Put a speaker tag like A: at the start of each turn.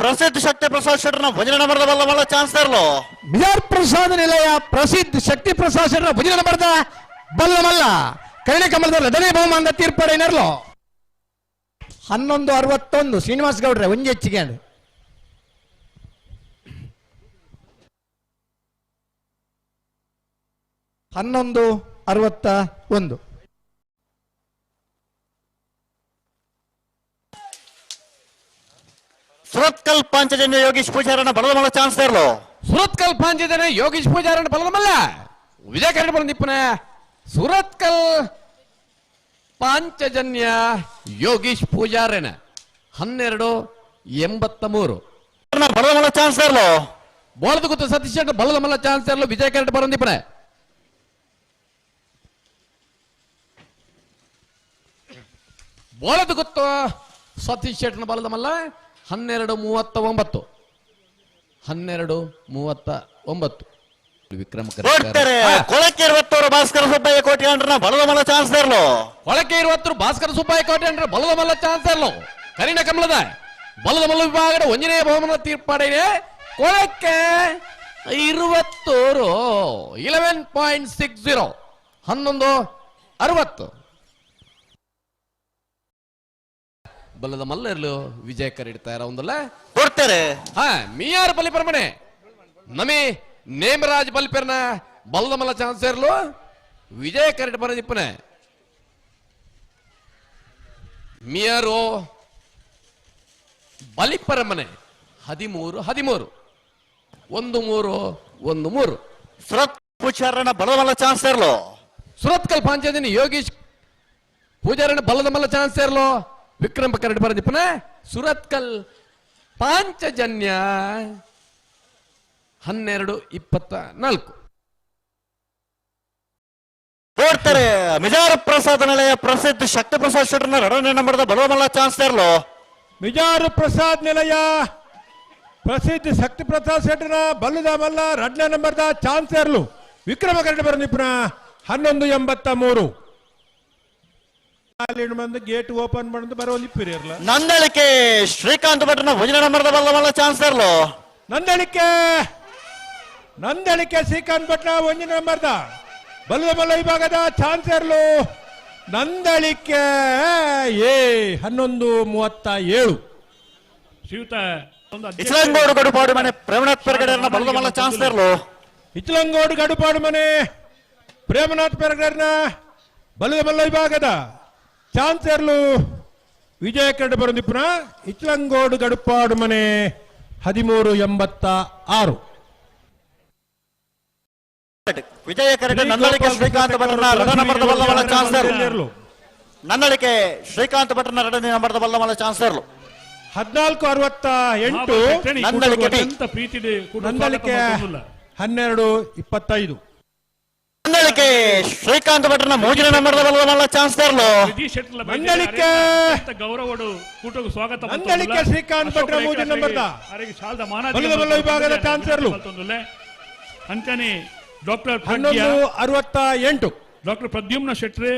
A: ಪ್ರಸಿದ್ಧ ಶಕ್ತಿ ಪ್ರಸಾದ್ ಶೆಟ್ಟರ್ನ ಭಜನೆ ನಂಬರ್ದ ಬಲ್ಲ ಬಲ್ಲ ಚಾನ್ಸ್ಲರ್ಲು
B: ಬಿಆರ್ ಪ್ರಸಾದ ನಿಲಯ ಪ್ರಸಿದ್ಧ ಶಕ್ತಿ ಪ್ರಸಾದ ಭುಜನ ಬರ್ದ ಬಲ್ಲ ಮಲ್ಲ ಕರ್ಣ ಕಮಲದ ಲದನೆ ಬಹುಮಾನದ ತೀರ್ಪಡೇನರ್ಲು ಹನ್ನೊಂದು ಅರವತ್ತೊಂದು, ಶ್ರೀನಿವಾಸ್ ಗೌಡ್ರೆ ಒಂಜಿ ಹೆಚ್ಚಿಗೆ ಹನ್ನೊಂದು ಅರವತ್ತ ಒಂದು.
A: ಸುರತ್ಕಲ್ ಪಾಂಚಜನ್ಯ ಯೋಗೀಶ್ ಪೂಜಾರನ ಬಲದ ಚಾನ್ಸ್ ಚಾನ್ಸ್ಲರ್ಲು
C: ಸುರತ್ಕಲ್ ಪಾಂಚಜನ ಯೋಗೀಶ್ ಪೂಜಾರನ್ನ ಬಲದ ಮಲ್ಲ ವಿಜಯ ಕರೆಂಟ್ ಬಂದಿಪ್ಪನ ಸುರತ್ಕಲ್ ಪಾಂಚಜನ್ಯ ಯೋಗೀಶ್ ಪೂಜಾರನ ಹನ್ನೆರಡು ಎಂಬತ್ತ ಮೂರು
A: ಬಲದ ಚಾನ್ಸ್ ಚಾನ್ಸ್ಲರ್ಲು
C: ಬೋಳದ ಗೊತ್ತು ಸತೀಶ್ ಶೆಟ್ಟಿ ಬಲದ ಮಲ್ಲ ಚಾನ್ಸ್ ಇರಲು ವಿಜಯ ಕರೆಂಟ್ ಬರಂದಿಪ್ಪನ ಬೋಳದ ಗೊತ್ತು ಸತೀಶ್ ಶೆಟ್ಟನ ಬಲದ ಮಲ್ಲ ಹನ್ನೆರಡು ಮೂವತ್ತ ಒಂಬತ್ತು ಹನ್ನೆರಡು ಮೂವತ್ತ ಒಂಬತ್ತು ವಿಕ್ರಮ
A: ಕೊಡ್ತಾರೆ. ಕೊಳಕ್ಕೆ ಇರುವತ್ತವರು ಭಾಸ್ಕರ ಸುಬ್ಬಯ್ಯ ಅಂಡ್ರ ಬಲದ ಚಾನ್ಸ್ ಇರಲು
C: ಒಳಕೆ ಇರುವತ್ತು ಭಾಸ್ಕರ ಸುಬ್ಬಯ್ಯ ಕೋಟಿ ಅಂಡ್ರ ಬಲದ ಮಲ್ಲ ಚಾನ್ಸ್ ಇರಲು ಕರಿಣ ಕಮಲದ ಬಲದ ಮಲ್ಲ ವಿಭಾಗದ ಒಂಜನೇ ಬಹುಮಾನ ತೀರ್ಪಾಡಿದೆ. ಕೊಳಕ್ಕೆ ಇರುವತ್ತೂರು ಇಲೆವೆನ್ ಪಾಯಿಂಟ್ ಸಿಕ್ಸ್ ಜೀರೋ ಹನ್ನೊಂದು ಅರವತ್ತು. ಬಲದ ಮಲ್ಲರ್ಲು ಇರಲು ವಿಜಯ ಕರಿಡ್ತಾ ಇರೋ ಒಂದಲ್ಲ?
A: ಕೊಡ್ತಾರೆ.
C: ಹಾ ಮೀಯಾರು ಬಲಿಪರಮನೆ ನಮಿ ನೇಮರಾಜ್ ಬಲಿಪೆರ್ನ ಬಲ್ಲದ ಮಲ್ಲ ಚಾನ್ಸ್ ಇರ್ಲು. ವಿಜಯ ಕರೆಕ್ಟ್ ಬರದಿಪ್ಪನೆ ಮಿಯರು ಬಲಿಪರಮನೆ ಹದಿಮೂರು ಹದಿಮೂರು. ಒಂದು ಮೂರು ಒಂದು ಮೂರು.
A: ಸುರತ್ ಪೂಜಾರನ ಬಲದ ಚಾನ್ಸ್ ಚಾನ್ಸ್ಲರ್ಲು
C: ಸುರತ್ಕಲ್ ಪಾಂಚದಿನಿ ಯೋಗೀಶ್ ಪೂಜಾರನ ಬಲದ ಮಲ್ಲ ಚಾನ್ಸ್ ಇರ್ಲು. ವಿಕ್ರಮ್ ಕರೆಕ್ಟ್ ಬರದಿಪ್ಪನೆ ಸುರತ್ಕಲ್ ಪಾಂಚಜನ್ಯ ಹನ್ನೆರಡು ಇಪ್ಪತ್ತ ನಾಲ್ಕು.
A: ಕೊಡ್ತಾರೆ ಮಿಜಾರ ಪ್ರಸಾದ ನಿಲಯ ಪ್ರಸಿದ್ಧ ಶಕ್ತಿ ಪ್ರಸಾದ್ ಶೆಟ್ಟರ್ನ ಎರಡನೇ ನಂಬರ್ದ ಬಲದ ಚಾನ್ಸ್ ಚಾನ್ಸ್ಲರ್ಲು
D: ಮಿಜಾರು ಪ್ರಸಾದ್ ನಿಲಯ ಪ್ರಸಿದ್ಧ ಶಕ್ತಿ ಪ್ರಸಾದ್ ಶೆಟ್ಟರ ಬಲ್ಲದ ಮಲ್ಲ ರಡ್ನ ನಂಬರ್ದ ಚಾನ್ಸರ್ಲು ವಿಕ್ರಮ ಬರೋ ಬರಂದಿಪ್ಪನ ಹನ್ನೊಂದು ಎಂಬತ್ತ ಮೂರು. ಅಲ್ಲಿ ಬಂದು ಗೇಟ್ ಓಪನ್ ಮಾಡಿದ್ದು ಬರೋ ಇಪ್ಪಿರಿ ಇರ್ಲ.
A: ನಂದಳಿಕೆ ಶ್ರೀಕಾಂತ್ ಭಟ್ರನ ಬಲ್ಲವಲ್ಲ ನಂಬರ್ದ ಬಲ್ಲ ಬಲ್ಲ ಚಾನ್ಸ್ಲರ್ಲು
D: ನಂದಳಿಕೆ! ನಂದಳಿಕೆ ಶ್ರೀಕಾಂತ್ ಭಟ್ರ ಒಂದು ನಂಬರ್ದ ಬಲ್ಲ ಬಲ್ಲ ವಿಭಾಗದ ಚಾನ್ಸರ್ಲು ನಂದಳಿಕೆ ಏ ಹನ್ನೊಂದು ಮೂವತ್ತ ಏಳು.
E: ಶಿವತ
A: ಇಸ್ಲಾಂಗೋಡು ಗಡುಪಾಡು ಮನೆ ಪ್ರೇಮನಾಥ್ ಪೆರಗಡೆಯನ್ನ ಬಲದ ಬಲ್ಲ ಚಾನ್ಸ್ಲರ್ಲು
D: ಇಚ್ಲಂಗೋಡು ಗಡುಪಾಡು ಮನೆ ಪ್ರೇಮನಾಥ್ ಪೆರಗರ್ನ ಬಲದ ಬಲ್ಲ ವಿಭಾಗದ ಚಾನ್ಸರ್ಲು ವಿಜಯ ಕರಡು ಬರಂದಿಪ್ಪನ ಇಚ್ಲಂಗೋಡು ಗಡುಪಾಡು ಮನೆ ಹದಿಮೂರು ಎಂಬತ್ತ ಆರು.
A: ವಿಜಯ ಕರೆಕ್ಟ್ ನನ್ನಳಿಕೆ ಶ್ರೀಕಾಂತ್ ಭಟ್ರನ ಎರಡನೇ ನಂಬರ್ದ ಬಲ್ಲ
D: ಚಾನ್ಸರ್
A: ನನ್ನಳಿಕೆ ಶ್ರೀಕಾಂತ್ ಭಟ್ರನ ಎರಡನೇ ನಂಬರ್ದ ಚಾನ್ಸರ್
D: ಹದಿನಾಲ್ಕು ಅರವತ್ತ ಎಂಟು
E: ನನ್ನಳಿಕೆ ಪ್ರೀತಿ ಮಾಡುವುದಿಲ್ಲ.
D: ಹನ್ನೆರಡು ಇಪ್ಪತ್ತೈದು.
A: ನಂದಳಿಕೆ ಶ್ರೀಕಾಂತ್ ಭಟ್ರನ ಮೂಗಿನ
E: ನಂಬರ್ ಚಾನ್ಸ್ ಬಗ್ಗೆ
D: ಮಂಡಳಿಕೆ.
E: ಗೌರವಡು ಕೂಟಕ್ಕೆ ಸ್ವಾಗತ
D: ಮಂಡಳಿಕೆ. ಶ್ರೀಕಾಂತ್ ಭಟ್ರ ಮೂಜಿನ
E: ಶಾಲ್ದ
D: ಬಲ್ಲ ವಿಭಾಗದ ಚಾನ್ಸರ್ಲು.
E: ಅಂಕನಿ ಡಾಕ್ಟರ್
D: ಹನ್ನೊಂದು ಅರವತ್ತ ಎಂಟು
E: ಡಾಕ್ಟರ್ ಪ್ರದ್ಯುಮ್ನ ಶೆಟ್ರೆ